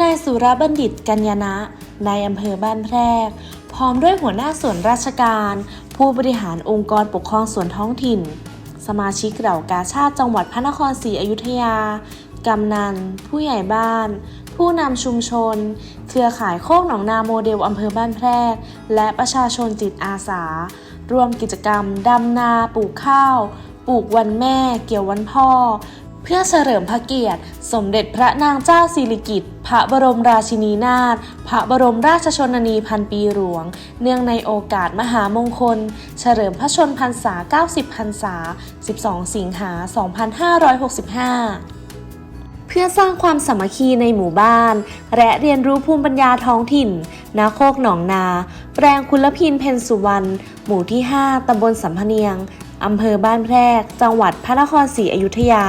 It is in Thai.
นายสุรบัณฑิตกัญญนะนายอำเภอบ้านแพรก พร้อมด้วยหัวหน้าส่วนราชการ ผู้บริหารองค์กรปกครองส่วนท้องถิ่น สมาชิกเหล่ากาชาติจังหวัดพระนครศรีอยุธยา กำนัน ผู้ใหญ่บ้าน ผู้นำชุมชน เครือข่ายโคกหนองนาโมเดลอำเภอบ้านแพรก และประชาชนจิตอาสา ร่วมกิจกรรมดำนาปลูกข้าว ปลูกวันแม่ เกี่ยววันพ่อ เพื่อเฉลิมพระเกียรติ สมเด็จพระนางเจ้าสิริกิติ์พระบรมราชินีนาถ พระบรมราชชนนีพันปีหลวง เนื่องในโอกาสมหามงคล เฉลิมพระชนพรรษา 90 พรรษา 12 สิงหา 2565เพื่อสร้างความสามัคคีในหมู่บ้าน และเรียนรู้ภูมิปัญญาท้องถิ่น นาโคกหนองนา แปลงคุณพินเพนสุวรรณ หมู่ที่ 5 ตำบลสัมพเนียง อำเภอบ้านแพรก จังหวัดพระนครศรีอยุธยา